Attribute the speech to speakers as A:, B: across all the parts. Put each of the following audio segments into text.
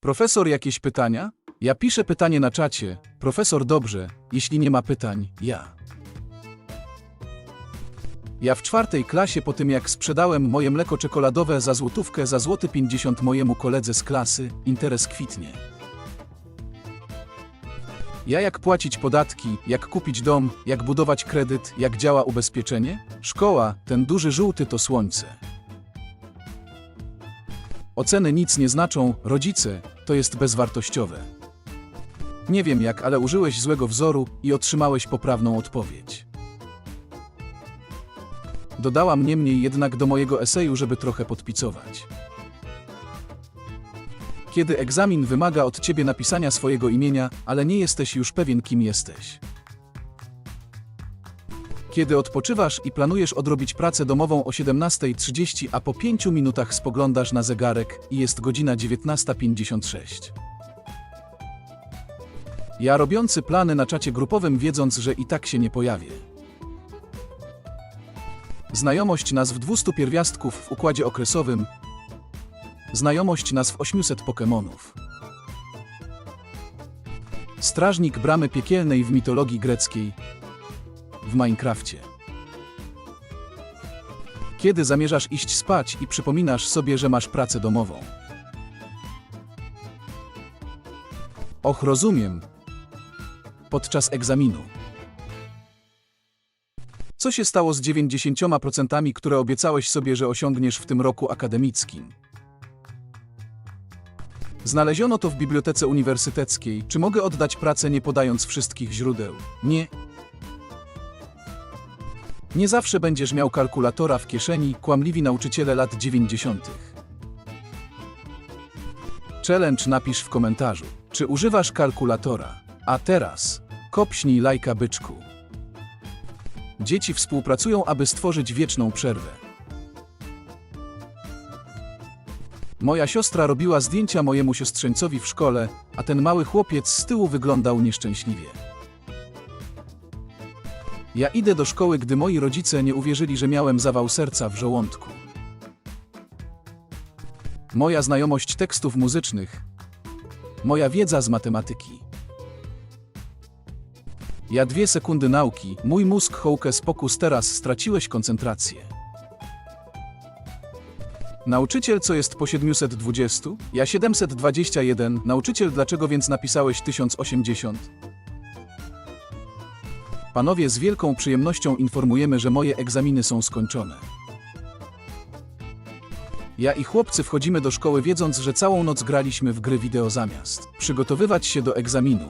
A: Profesor, jakieś pytania? Ja piszę pytanie na czacie. Profesor, dobrze. Jeśli nie ma pytań, ja. Ja w czwartej klasie po tym jak sprzedałem moje mleko czekoladowe za złotówkę za złoty 50 mojemu koledze z klasy, interes kwitnie. Ja jak płacić podatki, jak kupić dom, jak budować kredyt, jak działa ubezpieczenie? Szkoła, ten duży żółty to słońce. Oceny nic nie znaczą, rodzice, to jest bezwartościowe. Nie wiem jak, ale użyłeś złego wzoru i otrzymałeś poprawną odpowiedź. Dodałam niemniej jednak do mojego eseju, żeby trochę podpicować. Kiedy egzamin wymaga od ciebie napisania swojego imienia, ale nie jesteś już pewien, kim jesteś. Kiedy odpoczywasz i planujesz odrobić pracę domową o 17.30, a po 5 minutach spoglądasz na zegarek i jest godzina 19.56. Ja robiący plany na czacie grupowym, wiedząc, że i tak się nie pojawię. Znajomość nazw 200 pierwiastków w układzie okresowym. Znajomość nazw 800 Pokemonów. Strażnik bramy piekielnej w mitologii greckiej. W Minecrafcie. Kiedy zamierzasz iść spać i przypominasz sobie, że masz pracę domową. Och, rozumiem. Podczas egzaminu. Co się stało z 90%, które obiecałeś sobie, że osiągniesz w tym roku akademickim? Znaleziono to w bibliotece uniwersyteckiej. Czy mogę oddać pracę nie podając wszystkich źródeł? Nie. Nie zawsze będziesz miał kalkulatora w kieszeni, kłamliwi nauczyciele lat 90. Challenge napisz w komentarzu. Czy używasz kalkulatora? A teraz kopśnij lajka byczku. Dzieci współpracują, aby stworzyć wieczną przerwę. Moja siostra robiła zdjęcia mojemu siostrzeńcowi w szkole, a ten mały chłopiec z tyłu wyglądał nieszczęśliwie. Ja idę do szkoły, gdy moi rodzice nie uwierzyli, że miałem zawał serca w żołądku. Moja znajomość tekstów muzycznych. Moja wiedza z matematyki. Ja dwie sekundy nauki, mój mózg hołkę pokus teraz straciłeś koncentrację. Nauczyciel, co jest po 720? Ja 721. Nauczyciel, dlaczego więc napisałeś 1080? Panowie, z wielką przyjemnością informujemy, że moje egzaminy są skończone. Ja i chłopcy wchodzimy do szkoły wiedząc, że całą noc graliśmy w gry wideo zamiast przygotowywać się do egzaminu.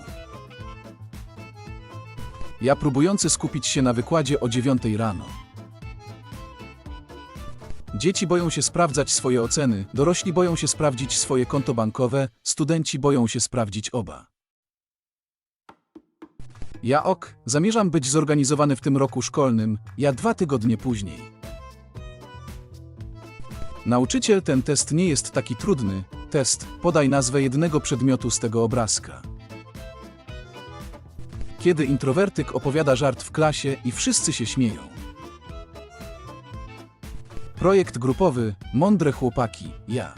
A: Ja próbujący skupić się na wykładzie o 9 rano. Dzieci boją się sprawdzać swoje oceny, dorośli boją się sprawdzić swoje konto bankowe, studenci boją się sprawdzić oba. Ja ok, zamierzam być zorganizowany w tym roku szkolnym, ja dwa tygodnie później. Nauczyciel, ten test nie jest taki trudny. Test, podaj nazwę jednego przedmiotu z tego obrazka. Kiedy introwertyk opowiada żart w klasie i wszyscy się śmieją. Projekt grupowy Mądre chłopaki, ja.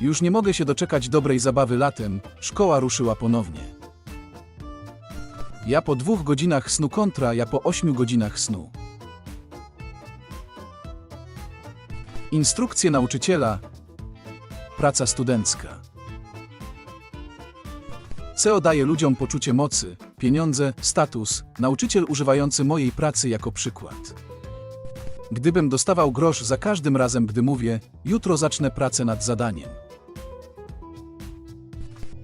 A: Już nie mogę się doczekać dobrej zabawy latem, szkoła ruszyła ponownie. Ja po dwóch godzinach snu kontra ja po ośmiu godzinach snu. Instrukcje nauczyciela. Praca studencka. CEO daje ludziom poczucie mocy, pieniądze, status, nauczyciel używający mojej pracy jako przykład. Gdybym dostawał grosz za każdym razem, gdy mówię, jutro zacznę pracę nad zadaniem.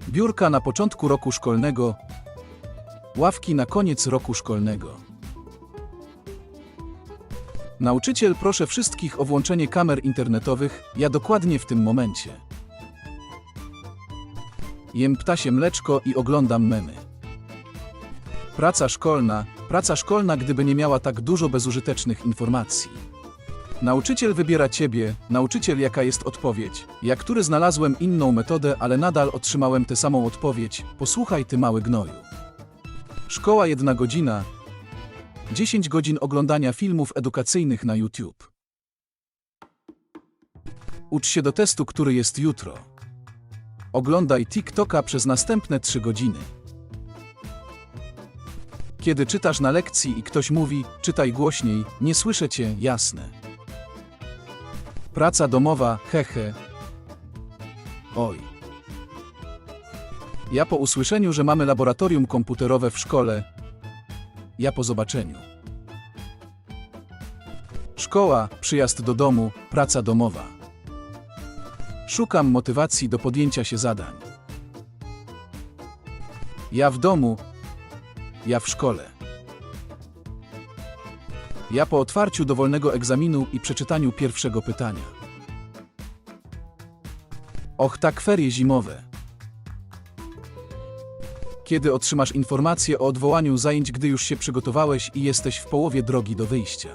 A: Biurka na początku roku szkolnego, ławki na koniec roku szkolnego. Nauczyciel, proszę wszystkich o włączenie kamer internetowych, ja dokładnie w tym momencie. Jem ptasie mleczko i oglądam memy. Praca szkolna, praca szkolna, gdyby nie miała tak dużo bezużytecznych informacji. Nauczyciel wybiera ciebie, nauczyciel jaka jest odpowiedź. Ja który znalazłem inną metodę, ale nadal otrzymałem tę samą odpowiedź. Posłuchaj ty mały gnoju. Szkoła jedna godzina. 10 godzin oglądania filmów edukacyjnych na YouTube. Ucz się do testu, który jest jutro. Oglądaj TikToka przez następne 3 godziny. Kiedy czytasz na lekcji i ktoś mówi, czytaj głośniej, nie słyszę cię, jasne. Praca domowa, hehe. Oj. Ja po usłyszeniu, że mamy laboratorium komputerowe w szkole. Ja po zobaczeniu. Szkoła, przyjazd do domu, praca domowa. Szukam motywacji do podjęcia się zadań. Ja w domu, ja w szkole. Ja po otwarciu dowolnego egzaminu i przeczytaniu pierwszego pytania. Och, tak ferie zimowe. Kiedy otrzymasz informację o odwołaniu zajęć, gdy już się przygotowałeś i jesteś w połowie drogi do wyjścia.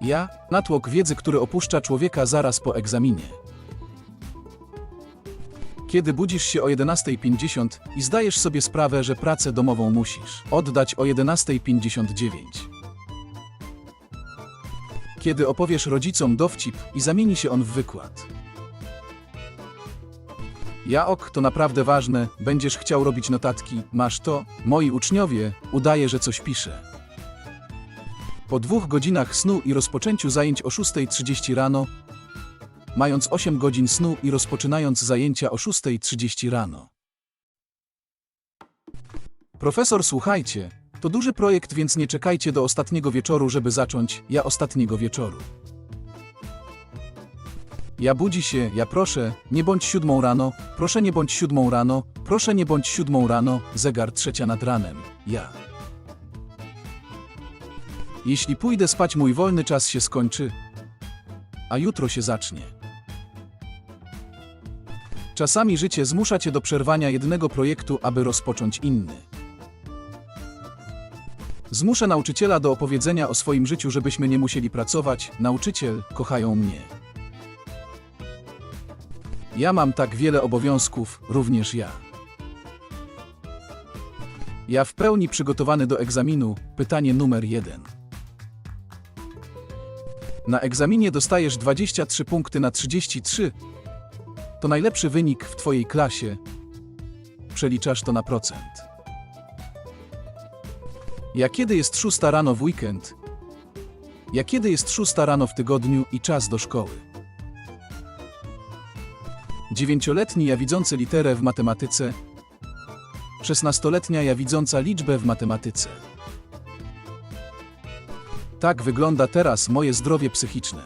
A: Ja, natłok wiedzy, który opuszcza człowieka zaraz po egzaminie. Kiedy budzisz się o 11.50 i zdajesz sobie sprawę, że pracę domową musisz oddać o 11.59. Kiedy opowiesz rodzicom dowcip i zamieni się on w wykład. Ja ok, to naprawdę ważne, będziesz chciał robić notatki, masz to, moi uczniowie, udaje, że coś piszę. Po dwóch godzinach snu i rozpoczęciu zajęć o 6.30 rano, mając 8 godzin snu i rozpoczynając zajęcia o 6.30 rano. Profesor, słuchajcie, to duży projekt, więc nie czekajcie do ostatniego wieczoru, żeby zacząć, ja ostatniego wieczoru. Ja budzi się, ja proszę, nie bądź siódmą rano, proszę nie bądź siódmą rano, proszę nie bądź siódmą rano, zegar trzecia nad ranem, ja. Jeśli pójdę spać, mój wolny czas się skończy, a jutro się zacznie. Czasami życie zmusza cię do przerwania jednego projektu, aby rozpocząć inny. Zmuszę nauczyciela do opowiedzenia o swoim życiu, żebyśmy nie musieli pracować. Nauczyciel, kochają mnie. Ja mam tak wiele obowiązków, również ja. Ja w pełni przygotowany do egzaminu. Pytanie numer jeden. Na egzaminie dostajesz 23 punkty na 33. To najlepszy wynik w Twojej klasie. Przeliczasz to na procent. Ja kiedy jest szósta rano w weekend? Ja kiedy jest szósta rano w tygodniu i czas do szkoły? Dziewięcioletni ja widzący literę w matematyce. Szesnastoletnia ja widząca liczbę w matematyce. Tak wygląda teraz moje zdrowie psychiczne.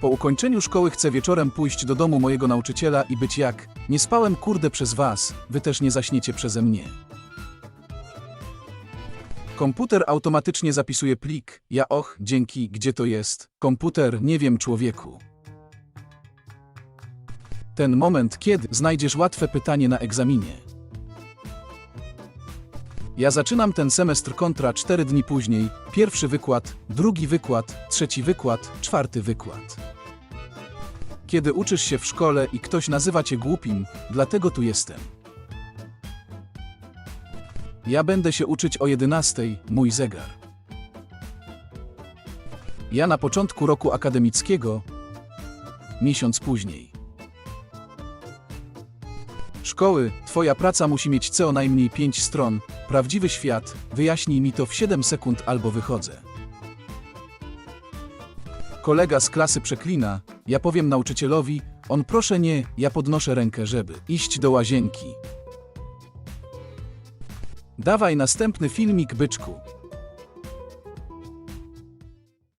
A: Po ukończeniu szkoły chcę wieczorem pójść do domu mojego nauczyciela i być jak nie spałem kurde przez was, wy też nie zaśniecie przeze mnie. Komputer automatycznie zapisuje plik. Ja och, dzięki, gdzie to jest? Komputer, nie wiem człowieku. Ten moment, kiedy znajdziesz łatwe pytanie na egzaminie. Ja zaczynam ten semestr kontra cztery dni później. Pierwszy wykład, drugi wykład, trzeci wykład, czwarty wykład. Kiedy uczysz się w szkole i ktoś nazywa cię głupim, dlatego tu jestem. Ja będę się uczyć o 11, mój zegar. Ja na początku roku akademickiego, miesiąc później. Szkoły, twoja praca musi mieć co najmniej 5 stron. Prawdziwy świat, wyjaśnij mi to w 7 sekund albo wychodzę. Kolega z klasy przeklina, ja powiem nauczycielowi, on proszę nie, ja podnoszę rękę, żeby iść do łazienki. Dawaj następny filmik, byczku.